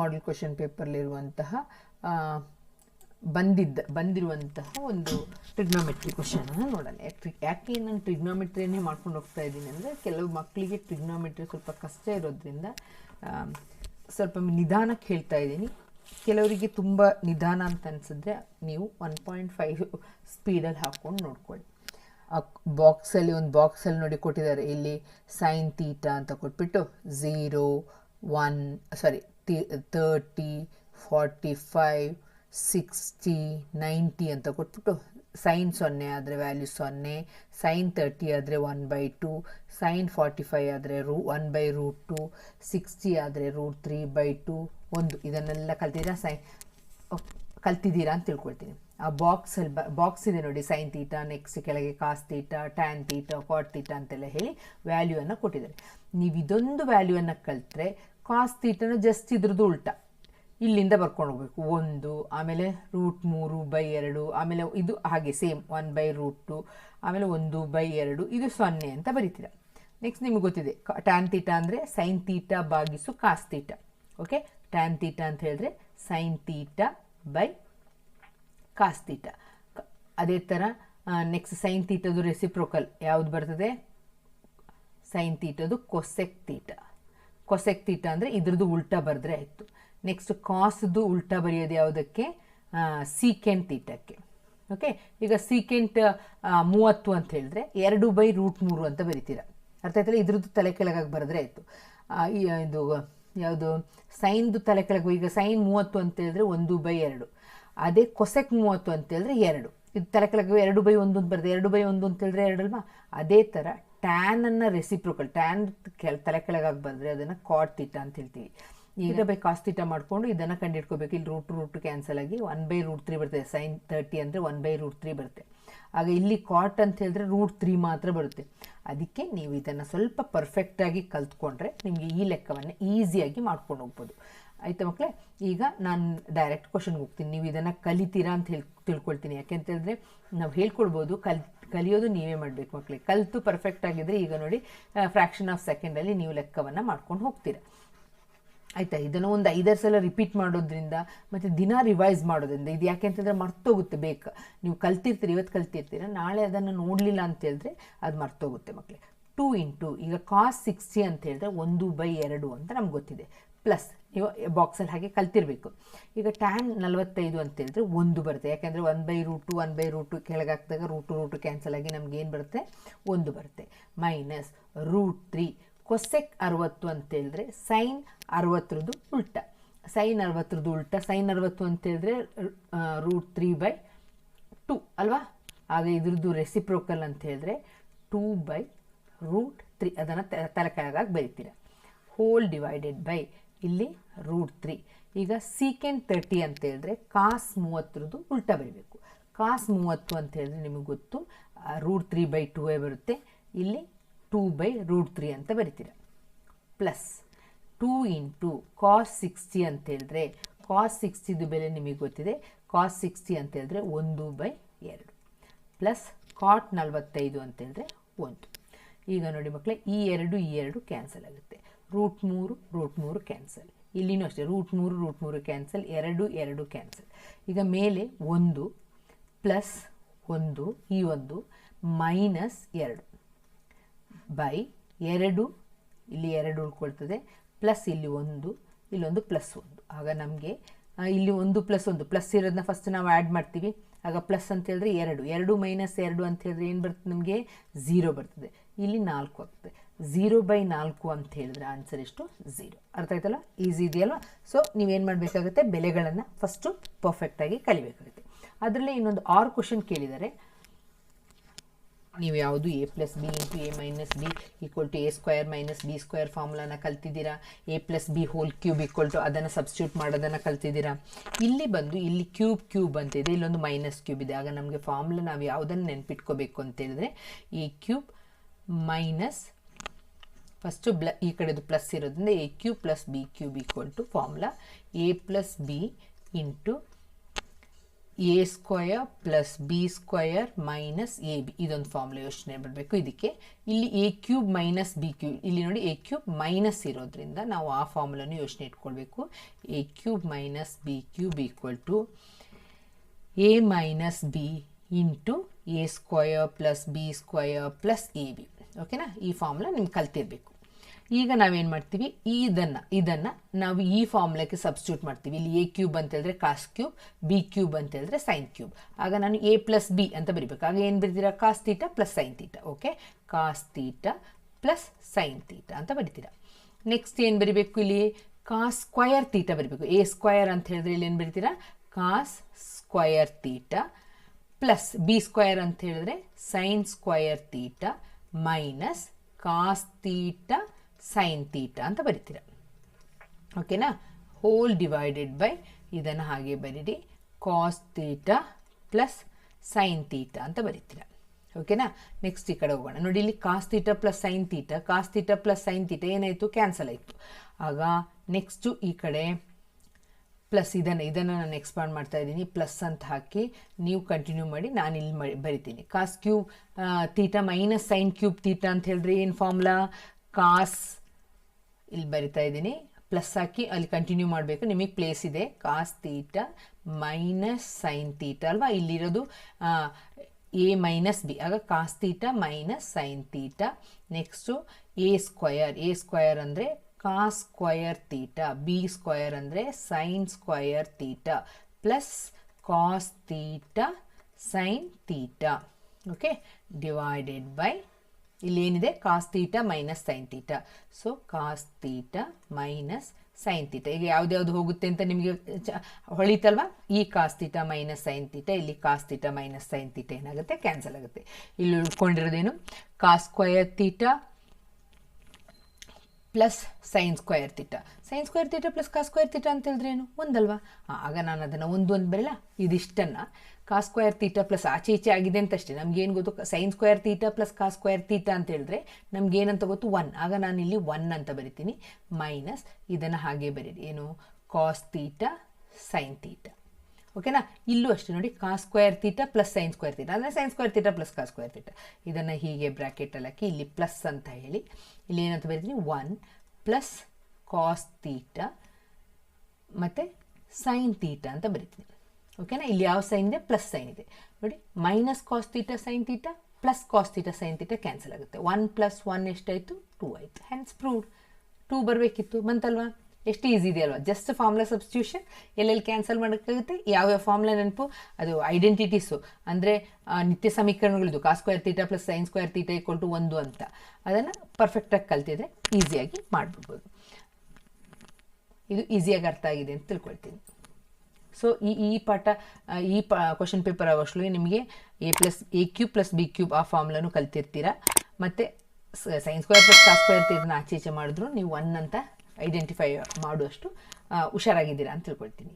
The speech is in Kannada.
ಮಾಡೆಲ್ ಕ್ವಶನ್ ಪೇಪರ್ಲಿರುವಂತಹ ಬಂದಿದ್ದ, ಬಂದಿರುವಂತಹ ಒಂದು ಟ್ರಿಗ್ನೋಮೆಟ್ರಿ ಕ್ವಶನ್ ನೋಡೋಣ. ಯಾಕೆ ಯಾಕೆ ನಾನು ಟ್ರಿಗ್ನೋಮೆಟ್ರಿಯನ್ನೇ ಮಾಡ್ಕೊಂಡು ಹೋಗ್ತಾ ಇದ್ದೀನಿ ಅಂದರೆ, ಕೆಲವು ಮಕ್ಕಳಿಗೆ ಟ್ರಿಗ್ನೋಮೆಟ್ರಿ ಸ್ವಲ್ಪ ಕಷ್ಟ ಇರೋದ್ರಿಂದ ಸ್ವಲ್ಪ ನಿಧಾನಕ್ಕೆ ಹೇಳ್ತಾ ಇದ್ದೀನಿ. ಕೆಲವರಿಗೆ ತುಂಬ ನಿಧಾನ ಅಂತ ಅನಿಸಿದ್ರೆ ನೀವು ಒನ್ ಪಾಯಿಂಟ್ ಫೈವ್ ಸ್ಪೀಡಲ್ಲಿ ಹಾಕ್ಕೊಂಡು ನೋಡ್ಕೊಳ್ಳಿ. ಆ ಬಾಕ್ಸಲ್ಲಿ ಒಂದು ಬಾಕ್ಸಲ್ಲಿ ನೋಡಿ ಕೊಟ್ಟಿದ್ದಾರೆ, ಇಲ್ಲಿ ಸೈನ್ ತೀಟ ಅಂತ ಕೊಟ್ಬಿಟ್ಟು zero one sorry thirty forty five sixty ninety ಅಂತ ಕೊಟ್ಬಿಟ್ಟು ಸೈನ್ ಸೊನ್ನೆ ಆದರೆ ವ್ಯಾಲ್ಯೂ ಸೊನ್ನೆ ಸೈನ್ ತರ್ಟಿ ಆದರೆ one by two sine forty five ಆದರೆ root one by root two sixty ಆದರೆ ರೂಟ್ ತ್ರೀ ಬೈ ಟು ಒಂದು ಇದನ್ನೆಲ್ಲ ಕಲ್ತಿದ್ದೀರಾ? ಸೈನ್ ಕಲ್ತಿದ್ದೀರಾ ಅಂತ ತಿಳ್ಕೊಳ್ತೀನಿ. ಆ ಬಾಕ್ಸಲ್ಲಿ ಬ ಬಾಕ್ಸ್ ಇದೆ ನೋಡಿ ಸೈನ್ ತೀಟ ನೆಕ್ಸ್ಟ್ ಕೆಳಗೆ cos theta tan theta cot theta ಅಂತೆಲ್ಲ ಹೇಳಿ ವ್ಯಾಲ್ಯೂವನ್ನು ಕೊಟ್ಟಿದ್ದಾರೆ. ನೀವು ಇದೊಂದು ವ್ಯಾಲ್ಯೂವನ್ನು ಕಲ್ತ್ರೆ ಕಾಸ್ ತೀಟನ ಜಸ್ಟ್ ಇದ್ರದ್ದು ಉಲ್ಟ. ಇಲ್ಲಿಂದ ಬರ್ಕೊಂಡು ಹೋಗ್ಬೇಕು. ಒಂದು, ಆಮೇಲೆ ರೂಟ್ ಮೂರು ಬೈ ಎರಡು, ಆಮೇಲೆ ಇದು ಹಾಗೆ same one by root two ಆಮೇಲೆ ಒಂದು ಬೈ ಎರಡು, ಇದು ಸೊನ್ನೆ ಅಂತ ಬರೀತೀರ. ನೆಕ್ಸ್ಟ್ ನಿಮಗೆ ಗೊತ್ತಿದೆ. ಟ್ಯಾನ್ ತೀಟ ಅಂದರೆ sine theta ಬಾಗಿಸು cos theta okay tan theta ಅಂತ ಹೇಳಿದ್ರೆ sine theta by cos theta ಅದೇ ಥರ ನೆಕ್ಸ್ಟ್ ಸೈನ್ ತೀಟದು ರೆಸಿಪ್ರೋಕಲ್ ಯಾವುದು ಬರ್ತದೆ? ಸೈನ್ ತೀಟದು ಕೊಸೆಕ್ ತೀಟ ಕೊಸೆಕ್ ತೀಟ ಅಂದರೆ ಇದ್ರದ್ದು ಉಲ್ಟಾ ಬರೆದ್ರೆ ಆಯಿತು. ನೆಕ್ಸ್ಟ್ ಕಾಸ್ದು ಉಲ್ಟಾ ಬರೆಯೋದು ಯಾವುದಕ್ಕೆ? ಸೀಕೆಂಟ್ ತೀಟಕ್ಕೆ. ಓಕೆ ಈಗ ಸೀಕೆಂಟ್ ಮೂವತ್ತು ಅಂತ ಹೇಳಿದ್ರೆ ಎರಡು ಬೈ ರೂಟ್ ಮೂರು ಅಂತ ಬರಿತೀರ. ಅರ್ಥ ಆಯ್ತಲ್ಲ? ಇದ್ರದ್ದು ತಲೆ ಕೆಳಗಾಗಿ ಬರೆದ್ರೆ ಆಯಿತು. ಇದು, ಯಾವುದು? ಸೈನ್ದು ತಲೆ ಕೆಳಗೆ, ಈಗ ಸೈನ್ ಮೂವತ್ತು ಅಂತ ಹೇಳಿದ್ರೆ ಒಂದು ಬೈ ಎರಡು. ಅದೇ ಕೊಸೆಕ್ ಮೂವತ್ತು ಅಂತ ಹೇಳಿದ್ರೆ ಎರಡು. ಇದು ತಲೆ ಕೆಳಗೆ ಎರಡು ಬೈ ಒಂದು ಅಂತ ಬರೆದ, ಎರಡು ಬೈ ಒಂದು ಅಂತ ಹೇಳಿದ್ರೆ ಎರಡಲ್ವಾ? ಅದೇ ಥರ ಟ್ಯಾನ್ ಅನ್ನ ರೆಸಿಪ್ರೋಕಲ್ ಟ್ಯಾನ್ ಕೆಲ ತಲೆ ಕೆಳಗಾಗಿ ಬಂದರೆ ಅದನ್ನು ಕಾಟ್ ತಿಟ್ಟ ಅಂತ ಹೇಳ್ತೀವಿ. ಈಗ ಬೈ ಕಾಸ್ ಮಾಡ್ಕೊಂಡು ಮಾಡಿಕೊಂಡು ಇದನ್ನು ಕಂಡಿಡ್ಕೋಬೇಕು. ಇಲ್ಲಿ ರೂಟ್ ರೂಟ್ ಕ್ಯಾನ್ಸಲ್ ಆಗಿ ಒನ್ ಬೈ ರೂಟ್ ತ್ರೀ ಬರುತ್ತೆ ಸೈನ್ ತರ್ಟಿ ಅಂದರೆ ಒನ್ ಬೈ ರೂಟ್ ತ್ರೀ ಬರುತ್ತೆ. ಆಗ ಇಲ್ಲಿ ಕಾಟ್ ಅಂತ ಹೇಳಿದ್ರೆ ರೂಟ್ ತ್ರೀ ಮಾತ್ರ ಬರುತ್ತೆ. ಅದಕ್ಕೆ ನೀವು ಇದನ್ನು ಸ್ವಲ್ಪ ಪರ್ಫೆಕ್ಟಾಗಿ ಕಲ್ತ್ಕೊಂಡ್ರೆ ನಿಮಗೆ ಈ ಲೆಕ್ಕವನ್ನು ಈಸಿಯಾಗಿ ಮಾಡ್ಕೊಂಡು ಹೋಗ್ಬೋದು. ಆಯ್ತಾ ಮಕ್ಕಳೇ ಈಗ ನಾನು ಡೈರೆಕ್ಟ್ ಕ್ವಶನ್ಗೆ ಹೋಗ್ತೀನಿ. ನೀವು ಇದನ್ನು ಕಲಿತೀರಾ ಅಂತ ಹೇಳಿ, ತಿಳ್ಕೊಳ್ತೀನಿ. ಯಾಕೆಂತ ಹೇಳಿದ್ರೆ ನಾವು ಹೇಳ್ಕೊಡ್ಬೋದು, ಕಲ್, ಕಲಿಯೋದು ನೀವೇ ಮಾಡಬೇಕು ಮಕ್ಕಳಿಗೆ ಕಲಿತು ಪರ್ಫೆಕ್ಟ್ ಆಗಿದ್ರೆ ಈಗ ನೋಡಿ ಫ್ರ್ಯಾಕ್ಷನ್ ಆಫ್ ಸೆಕೆಂಡಲ್ಲಿ ನೀವು ಲೆಕ್ಕವನ್ನು ಮಾಡ್ಕೊಂಡು ಹೋಗ್ತೀರಾ. ಆಯ್ತಾ? ಇದನ್ನು ಒಂದು ಐದಾರು ಸಲ ರಿಪೀಟ್ ಮಾಡೋದ್ರಿಂದ ಮತ್ತು ದಿನ ರಿವೈಸ್ ಮಾಡೋದ್ರಿಂದ ಇದು ಯಾಕೆ ಅಂತಂದರೆ ಮರ್ತೋಗುತ್ತೆ ಬೇಕು ನೀವು ಕಲ್ತಿರ್ತೀರಿ, ಇವತ್ತು ಕಲ್ತಿರ್ತೀರ, ನಾಳೆ ಅದನ್ನು ನೋಡಲಿಲ್ಲ ಅಂತ ಹೇಳಿದ್ರೆ ಅದು ಮರ್ತೋಗುತ್ತೆ ಮಕ್ಕಳೇ ಟೂ ಇಂಟು ಈಗ ಕಾಸ್ ಸಿಕ್ಸ್ಟಿ ಅಂತ ಹೇಳಿದ್ರೆ ಒಂದು ಬೈ ಎರಡು ಅಂತ ನಮ್ಗೆ ಗೊತ್ತಿದೆ. ಪ್ಲಸ್ ನೀವು ಬಾಕ್ಸಲ್ಲಿ ಹಾಗೆ ಕಲ್ತಿರಬೇಕು. ಈಗ ಟ್ಯಾನ್ ನಲವತ್ತೈದು ಅಂತ ಹೇಳಿದ್ರೆ ಒಂದು ಬರುತ್ತೆ. ಯಾಕೆಂದರೆ one by root one by root ಕೆಳಗೆ ಹಾಕಿದಾಗ ರೂಟು ರೂಟು ಕ್ಯಾನ್ಸಲ್ ಆಗಿ ನಮ್ಗೆ ಏನು ಬರುತ್ತೆ? ಒಂದು ಬರುತ್ತೆ. ಮೈನಸ್ ರೂಟ್ ತ್ರೀ ಕೊಸೆಕ್ ಅರವತ್ತು ಅಂತ ಹೇಳಿದ್ರೆ ಸೈನ್ ಅರವತ್ತರದ್ದು ಉಲ್ಟ. ಸೈನ್ ಅರವತ್ತರದ್ದು ಉಲ್ಟ. ಸೈನ್ ಅರವತ್ತು ಅಂತ ಹೇಳಿದ್ರೆ ರೂಟ್ ತ್ರೀ ಬೈ ಟು ಅಲ್ವಾ? ಆಗ ಇದ್ರದ್ದು ರೆಸಿಪ್ರೋಕಲ್ ಅಂತ ಹೇಳಿದ್ರೆ ಟೂ ಬೈ ರೂಟ್ ತ್ರೀ ಅದನ್ನು ತಲೆ ಕೆಳಗಾಗಿ ಬರೀತೀರ. ಹೋಲ್ ಡಿವೈಡೆಡ್ ಬೈ ಇಲ್ಲಿ ರೂಟ್ ತ್ರೀ ಈಗ ಸೀಕೆಂಡ್ ತರ್ಟಿ ಅಂತ ಹೇಳಿದ್ರೆ ಕಾಸ್ ಮೂವತ್ತರದ್ದು ಉಲ್ಟಾ ಬರಬೇಕು. ಕಾಸ್ ಮೂವತ್ತು ಅಂತ ಹೇಳಿದ್ರೆ ನಿಮಗೆ ಗೊತ್ತು ರೂಟ್ ತ್ರೀ ಬೈ ಟೂವೇ ಬರುತ್ತೆ. ಇಲ್ಲಿ ಟೂ ಬೈ ರೂಟ್ ತ್ರೀ ಅಂತ ಬರಿತೀರ. Plus two into cos sixty ಅಂತ ಹೇಳಿದ್ರೆ ಕಾಸ್ ಸಿಕ್ಸ್ಟಿದು ಬೆಲೆ ನಿಮಗೆ ಗೊತ್ತಿದೆ. ಕಾಸ್ ಸಿಕ್ಸ್ಟಿ ಅಂತ ಹೇಳಿದ್ರೆ ಒಂದು ಬೈ ಎರಡು. ಪ್ಲಸ್ ಕಾಟ್ ನಲವತ್ತೈದು ಅಂತ ಹೇಳಿದ್ರೆ ಒಂದು. ಈಗ ನೋಡಿ ಮಕ್ಕಳೇ, ಈ ಎರಡು ಈ ಎರಡು ಕ್ಯಾನ್ಸಲ್ ಆಗುತ್ತೆ. ರೂಟ್ ಮೂರು ರೂಟ್ ಮೂರು ಕ್ಯಾನ್ಸಲ್ ಇಲ್ಲಿನೂ ಅಷ್ಟೇ, ರೂಟ್ ಮೂರು ರೂಟ್ ಮೂರು ಕ್ಯಾನ್ಸಲ್ ಎರಡು ಎರಡು ಕ್ಯಾನ್ಸಲ್ ಈಗ ಮೇಲೆ ಒಂದು ಪ್ಲಸ್ ಒಂದು, ಈ ಒಂದು ಮೈನಸ್ ಎರಡು. ಬೈ ಎರಡು, ಇಲ್ಲಿ ಎರಡು ಉಳ್ಕೊಳ್ತದೆ, ಪ್ಲಸ್ ಇಲ್ಲಿ ಒಂದು ಇಲ್ಲೊಂದು ಪ್ಲಸ್ ಒಂದು. ಆಗ ನಮಗೆ ಇಲ್ಲಿ ಒಂದು ಪ್ಲಸ್ ಒಂದು, ಪ್ಲಸ್ ಇರೋದನ್ನ ಫಸ್ಟ್ ನಾವು ಆ್ಯಡ್ ಮಾಡ್ತೀವಿ. ಆಗ ಪ್ಲಸ್ ಅಂತ ಹೇಳಿದ್ರೆ ಎರಡು. ಎರಡು ಮೈನಸ್ ಎರಡು ಅಂತ ಹೇಳಿದ್ರೆ ಏನು ಬರ್ತದೆ ನಮಗೆ? ಝೀರೋ ಬರ್ತದೆ. ಇಲ್ಲಿ ನಾಲ್ಕು ಆಗ್ತದೆ. ಝೀರೋ ಬೈ ನಾಲ್ಕು ಅಂತ ಹೇಳಿದ್ರೆ ಆನ್ಸರ್ ಎಷ್ಟು? ಝೀರೋ ಅರ್ಥ ಆಯ್ತಲ್ಲ? ಈಸಿ ಇದೆಯಲ್ವ? ಸೊ ನೀವೇನು ಮಾಡಬೇಕಾಗುತ್ತೆ? ಬೆಲೆಗಳನ್ನು ಫಸ್ಟು ಪರ್ಫೆಕ್ಟಾಗಿ ಕಲಿಬೇಕಾಗುತ್ತೆ. ಅದರಲ್ಲಿ ಇನ್ನೊಂದು ಆರು ಕ್ವಶನ್ ಕೇಳಿದರೆ ನೀವು ಯಾವುದು A plus B into A minus B equal to A square minus B square ಫಾರ್ಮುಲಾನ ಕಲ್ತಿದ್ದೀರಾ? A plus B whole cube equal to ಅದನ್ನು ಸಬ್ಸ್ಟ್ಯೂಟ್ ಮಾಡೋದನ್ನು ಕಲ್ತಿದ್ದೀರಾ? ಇಲ್ಲಿ ಬಂದು, ಇಲ್ಲಿ ಕ್ಯೂಬ್ ಕ್ಯೂಬ್ ಅಂತಿದೆ ಇಲ್ಲೊಂದು ಮೈನಸ್ ಕ್ಯೂಬ್ ಇದೆ. ಆಗ ನಮಗೆ ಫಾರ್ಮುಲಾ ನಾವು ಯಾವುದನ್ನು ನೆನ್ಪಿಟ್ಕೋಬೇಕು ಅಂತ ಹೇಳಿದ್ರೆ, ಈ ಕ್ಯೂಬ್ ಮೈನಸ್ ಫಸ್ಟು ಬ್ಲ ಈ ಕಡೆದು ಪ್ಲಸ್ ಇರೋದ್ರಿಂದ A cube plus B cube equal to formula A plus B into A square plus B square minus A B ಇದೊಂದು ಫಾರ್ಮುಲಾ ಯೋಚನೆ ಬರಬೇಕು ಇದಕ್ಕೆ. ಇಲ್ಲಿ A cube minus B cube ಇಲ್ಲಿ ನೋಡಿ ಎ ಕ್ಯೂಬ್ ಮೈನಸ್ ಇರೋದ್ರಿಂದ ನಾವು ಆ ಫಾರ್ಮುಲಾನು ಯೋಚನೆ ಇಟ್ಕೊಳ್ಬೇಕು. A cube minus B cube equal to A minus B into A square plus B square plus A B ಓಕೆನಾ? ಈ ಫಾರ್ಮುಲಾ ನಿಮ್ಗೆ ಕಲ್ತಿರ್ಬೇಕು. ಈಗ ನಾವೇನು ಮಾಡ್ತೀವಿ? ಇದನ್ನು ಇದನ್ನು ನಾವು ಈ ಫಾರ್ಮುಲಾಕ್ಕೆ ಸಬ್ಸ್ಟ್ಯೂಟ್ ಮಾಡ್ತೀವಿ. ಇಲ್ಲಿ ಎ ಕ್ಯೂಬ್ ಅಂತ ಹೇಳಿದ್ರೆ ಕಾಸ್ ಕ್ಯೂಬ್ ಬಿ ಕ್ಯೂಬ್ ಅಂತ ಹೇಳಿದ್ರೆ ಸೈನ್ ಕ್ಯೂಬ್ ಆಗ ನಾನು ಎ ಪ್ಲಸ್ ಬಿ ಅಂತ ಬರಿಬೇಕು. ಆಗ ಏನು ಬರಿತೀರಾ? Cos theta plus sine theta okay cos theta plus sine theta ಅಂತ ಬರಿತೀರಾ. ನೆಕ್ಸ್ಟ್ ಏನು ಬರಿಬೇಕು ಇಲ್ಲಿ? ಕಾಸ್ ಸ್ಕ್ವಯರ್ ತೀಟ ಬರಿಬೇಕು. ಎ ಸ್ಕ್ವಯರ್ ಅಂತ ಹೇಳಿದ್ರೆ ಇಲ್ಲಿ ಏನು ಬರಿತೀರಾ? Cos square theta plus B square ಅಂತ ಹೇಳಿದ್ರೆ sine square theta minus cos theta sine theta ಅಂತ ಬರಿತೀರ. ಓಕೆನಾ ಹೋಲ್ ಡಿವೈಡೆಡ್ ಬೈ ಇದನ್ನು ಹಾಗೆ ಬರೀರಿ. Cos theta plus sine theta ಅಂತ ಬರಿತೀರ. ಓಕೆನಾ ನೆಕ್ಸ್ಟ್ ಈ ಕಡೆ ಹೋಗೋಣ. ನೋಡಿ ಇಲ್ಲಿ cos theta plus sine theta cos theta plus sine theta ಏನಾಯಿತು? ಕ್ಯಾನ್ಸಲ್ ಆಯಿತು. ಆಗ ನೆಕ್ಸ್ಟು ಈ ಕಡೆ ಪ್ಲಸ್ ಇದನ್ನು ಇದನ್ನು ನಾನು ಎಕ್ಸ್ಪಾಂಡ್ ಮಾಡ್ತಾ ಇದ್ದೀನಿ. ಪ್ಲಸ್ ಅಂತ ಹಾಕಿ ನೀವು ಕಂಟಿನ್ಯೂ ಮಾಡಿ ನಾನು ಇಲ್ಲಿ ಬರಿತೀನಿ. Cos cube theta minus sine cube theta ಅಂತ ಹೇಳಿದ್ರೆ ಏನು ಫಾರ್ಮುಲಾ ಕಾಸ್ ಇಲ್ಲಿ ಬರಿತಾ ಇದ್ದೀನಿ. ಪ್ಲಸ್ ಹಾಕಿ ಅಲ್ಲಿ ಕಂಟಿನ್ಯೂ ಮಾಡಬೇಕು. ನಿಮಗೆ ಪ್ಲೇಸ್ ಇದೆ. Cos theta minus sine theta ಅಲ್ವಾ? ಇಲ್ಲಿರೋದು ಎ ಮೈನಸ್ ಬಿ ಆಗ cos theta minus sine theta next A square A square ಅಂದರೆ cos square theta B square ಅಂದರೆ sine square theta plus cos theta sine theta okay divided by ಇಲ್ಲಿ ಏನಿದೆ cos theta minus sine theta so cos theta minus sine theta ಈಗ ಯಾವ್ದ್ಯಾವ್ದು ಹೋಗುತ್ತೆ ಅಂತ ನಿಮಗೆ ಹೊಳಿತಲ್ವಾ? ಈ cos theta minus sine theta ಇಲ್ಲಿ cos theta minus sine theta ಏನಾಗುತ್ತೆ? ಕ್ಯಾನ್ಸಲ್ ಆಗುತ್ತೆ. ಇಲ್ಲಿ ಉಳ್ಕೊಂಡಿರೋದೇನು? Cos square theta plus sine square theta sine square theta plus cos square theta ಅಂತ ಹೇಳಿದ್ರೆ ಏನು? ಒಂದಲ್ವಾ? ಆಗ ನಾನು ಅದನ್ನು ಒಂದು ಒಂದು ಬರಲ್ಲ ಇದಿಷ್ಟನ್ನು. ಕಾ ಸ್ಕ್ವೇರ್ ತೀಟ ಪ್ಲಸ್ ಆಚೆ ಈಚೆ ಆಗಿದೆ ಅಂತ ಅಷ್ಟೇ ನಮ್ಗೇನು ಗೊತ್ತು? Sine square theta plus cos square theta ಅಂತ ಹೇಳಿದ್ರೆ ನಮ್ಗೇನಂತ ಗೊತ್ತು? ಒನ್ ಆಗ ನಾನು ಇಲ್ಲಿ ಒನ್ ಅಂತ ಬರಿತೀನಿ. ಮೈನಸ್ ಇದನ್ನು ಹಾಗೆ ಬರೀರಿ. ಏನು? ಕಾಸ್ ತೀಟ ಸೈನ್ ತೀಟ ಓಕೆನಾ? ಇಲ್ಲೂ ಅಷ್ಟೇ ನೋಡಿ, cos square theta plus sine square theta ಅಂದರೆ sine square theta plus cos square theta ಇದನ್ನು ಹೀಗೆ ಬ್ರ್ಯಾಕೆಟಲ್ಲಿ ಹಾಕಿ, ಇಲ್ಲಿ ಪ್ಲಸ್ ಅಂತ ಹೇಳಿ. ಇಲ್ಲಿ ಏನಂತ ಬರೀತೀನಿ? ಒನ್ ಪ್ಲಸ್ ಕಾಸ್ ತೀಟ ಮತ್ತು ಸೈನ್ ತೀಟ ಅಂತ ಬರಿತೀನಿ. ಓಕೆನಾ? ಇಲ್ಲಿ ಯಾವ ಸೈನ್ ಇದೆ? ಪ್ಲಸ್ ಸೈನ್ ಇದೆ. ನೋಡಿ minus cos theta sine theta plus cos theta sine theta cancel ಆಗುತ್ತೆ. ಒನ್ ಪ್ಲಸ್ ಒನ್ ಎಷ್ಟಾಯಿತು? ಟೂ ಆಯಿತು. ಹ್ಯಾನ್ಸ್ ಪ್ರೂವ್ಡ್ ಟೂ ಬರಬೇಕಿತ್ತು. ಬಂತಲ್ವಾ? ಎಷ್ಟು ಈಸಿ ಇದೆ ಅಲ್ವಾ ಜಸ್ಟ್ ಫಾರ್ಮುಲಾ ಸಬ್ಸ್ಟ್ಯೂಷನ್ ಎಲ್ಲೆಲ್ಲಿ ಕ್ಯಾನ್ಸಲ್ ಮಾಡೋಕ್ಕಾಗುತ್ತೆ. ಯಾವ್ಯಾವ ಫಾರ್ಮುಲಾ ನೆನಪು? ಅದು ಐಡೆಂಟಿಟೀಸು ಅಂದರೆ ನಿತ್ಯ ಸಮೀಕರಣಗಳಿದ್ದು cos square theta plus sine square theta equal to ಒಂದು ಅಂತ. ಅದನ್ನು ಪರ್ಫೆಕ್ಟಾಗಿ ಕಲ್ತಿದ್ರೆ ಈಸಿಯಾಗಿ ಮಾಡಿಬಿಡ್ಬೋದು. ಇದು ಈಸಿಯಾಗಿ ಅರ್ಥ ಆಗಿದೆ ಅಂತ ತಿಳ್ಕೊಳ್ತೀನಿ. ಸೊ ಈ ಈ ಪಾಠ ಈ ಪ ಕ್ವಶನ್ ಪೇಪರ್ ಆಗೋಷ್ಟು ನಿಮಗೆ A plus A cube plus B cube ಆ ಫಾರ್ಮ್ಲನ್ನು ಕಲ್ತಿರ್ತೀರ. ಮತ್ತು sines square plus cos square ತೀರನ್ನ ಆಚೆ ಈಚೆ ಮಾಡಿದ್ರು ನೀವು ಒನ್ ಅಂತ ಐಡೆಂಟಿಫೈ ಮಾಡುವಷ್ಟು ಹುಷಾರಾಗಿದ್ದೀರಾ ಅಂತ ತಿಳ್ಕೊಳ್ತೀನಿ.